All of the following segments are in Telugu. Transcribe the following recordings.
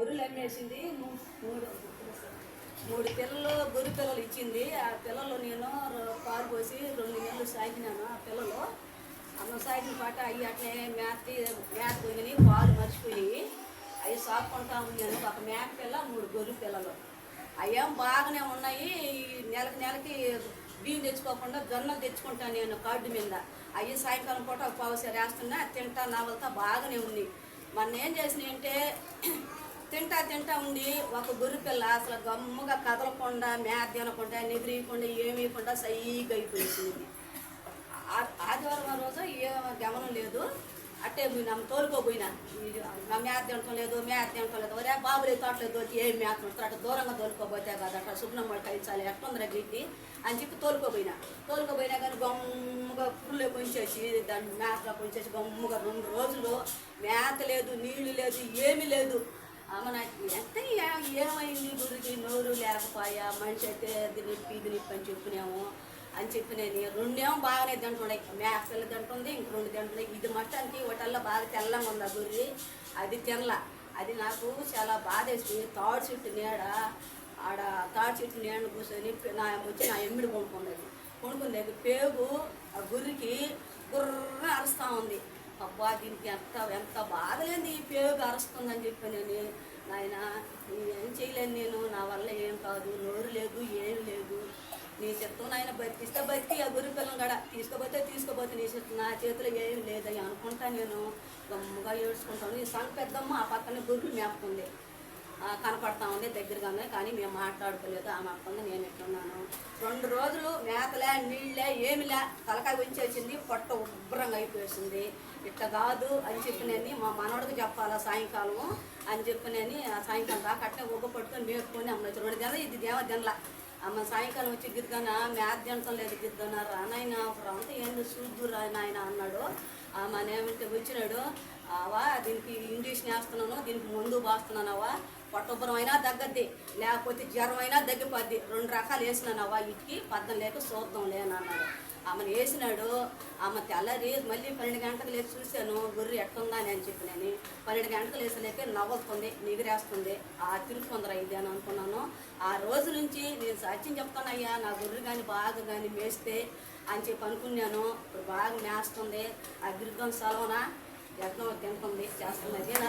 గొర్రెలు అమ్మేసింది మూడు మూడు పిల్లలు గొర్రె పిల్లలు ఇచ్చింది. ఆ పిల్లలు నేను పారు పోసి రెండు నెలలు సాగినాను ఆ పిల్లలు. అమ్మ సాగిన పాట అవి అట్లే మేత మేత పోయి పాలు మర్చిపోయి అవి సాపుకుంటా ఉన్నాను ఒక మేక పిల్ల మూడు గొర్రె పిల్లలు. అవేం బాగానే ఉన్నాయి. నెలకి నెలకి బియ్యం తెచ్చుకోకుండా జొన్నలు తెచ్చుకుంటాను నేను కార్డు మీద. అవి సాయంకాలం పూట ఒక పావుసారి వేస్తున్నా తింటా నవలతా బాగానే ఉంది. మొన్న ఏం చేసినాయి అంటే తింటా తింటా ఉండి ఒక గొర్రె పిల్ల అసలు గమ్ముగా కదలకుండా మేత తినకుండా నిద్రయకుండా ఏమీయకుండా సైగా అయిపోయింది. ఆ- ఆదివారం రోజు ఏ గమనం లేదు. అట్టే పోయినా తోలుకోపోయినా మేత తినటం లేదు మేత తినటం లేదు. ఒరే బాబులే తోటలేదు తోటి ఏం మేత ఉంటారు అట్లా దూరంగా తోలుకోపోతే కదా అట్లా శుభ్రం కలిసాలి ఎట్లుందిరా గిట్టి అని చెప్పి తోలుకోపోయినా తోలుకోపోయినా కానీ గమ్ముగా పుల్లే కొంచేసి దాన్ని మేతలో కొంచేసి గమ్ముగా రెండు రోజులు మేత లేదు నీళ్ళు లేదు ఏమీ లేదు. అమ్మ నాకు ఎంత ఏమైంది గురికి? నోరు లేకపోయా మనిషి అయితే అది నిప్పి ఇది నిప్పి అని చెప్పినాము అని చెప్పి నేను రెండేమో బాగానే తింటుండే. మేకలు తింటుంది ఇంక రెండు తింటున్నాయి ఇది మట్టానికి ఒకటల్లా బాగా తెల్లంగా ఉంది ఆ గుర్రి అది తినల. అది నాకు చాలా బాధ వేసింది తాడు చెట్టు నీడ ఆడ తాడు చెట్టు నీడ కూర్చొని నా వచ్చి నా ఎమ్మిడి కొనుక్కున్నది కొనుక్కుంది. పేగు ఆ గుర్రికి గుర్ర అరుస్తూ ఉంది. అబ్బా దీనికి ఎంత ఎంత బాధలేంది ఈ పేగు అరుస్తుందని చెప్పి నేను నాయన ఏం చేయలేను నేను నా వల్ల ఏం కాదు నోరు లేదు ఏం లేదు. నీ చిత్తం నాయన బతికిస్తే బతికి ఆ గురి పిల్లం గడ తీసుకోపోతే తీసుకోపోతే నీ చిత్తం నా చేతిలో ఏం లేదని అనుకుంటా నేను. గమ్ముగా ఏడ్చుకుంటాను. ఈ సంగ పెద్దమ్మ ఆ పక్కనే గుర్రు మేపుకుంది కనపడతా ఉంది దగ్గరగానే కానీ మేము మాట్లాడుకోలేదు. ఆమె అక్కడ నేను ఎట్లున్నాను? రెండు రోజులు మేతలే నీళ్ళే ఏమిలే తలకాయ ఉంచేసింది పొట్ట ఉబ్బరంగా అయిపోయేసింది. ఇట్లా కాదు అని చెప్పినని మా మనవడికి చెప్పాలా సాయంకాలం అని చెప్పినని ఆ సాయంకాలం దాకా అట్లా ఉబ్బ పట్టుకొని మేపుకొని అమ్మ రెండు దిన ఇది దేవ దినలా అమ్మ సాయంకాలం వచ్చి గిద్దానా మేత తినటం లేదు గిద్దన రానాయన అంతా ఏంది చూద్దు నాయన అన్నాడు. ఆమె ఏమంటే వచ్చినాడు. అవా దీనికి ఇంజక్షన్ వేస్తున్నాను దీనికి ముందు బాస్తున్నానవా పొట్టొబ్బరం అయినా తగ్గద్ది లేకపోతే జ్వరం అయినా తగ్గిపోద్ది రెండు రకాలు వేసినానవా ఇటుకి పద్దం లేక చూద్దాం లేనన్నాడు ఆమెను వేసినాడు ఆమె తెల్లరి మళ్ళీ పన్నెండు గంటలకు లేచి చూశాను గొర్రె ఎట్టుందా అని చెప్పి నేను. పన్నెండు గంటలకు లేసలేక నవ్వుతుంది నిగిరేస్తుంది ఆ తిరుగుతుందిరా ఇది అని అనుకున్నాను. ఆ రోజు నుంచి నేను సత్యం చెప్తానయ్యా నా గొర్రె కానీ బాగా కానీ మేస్తే అని చెప్పి అనుకున్నాను. ఇప్పుడు బాగా మేస్తుంది. ఆ గిరిగం సెలవున యజ్ఞం తింటుంది చేస్తున్నది నా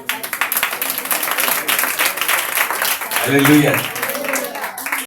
Aleluya.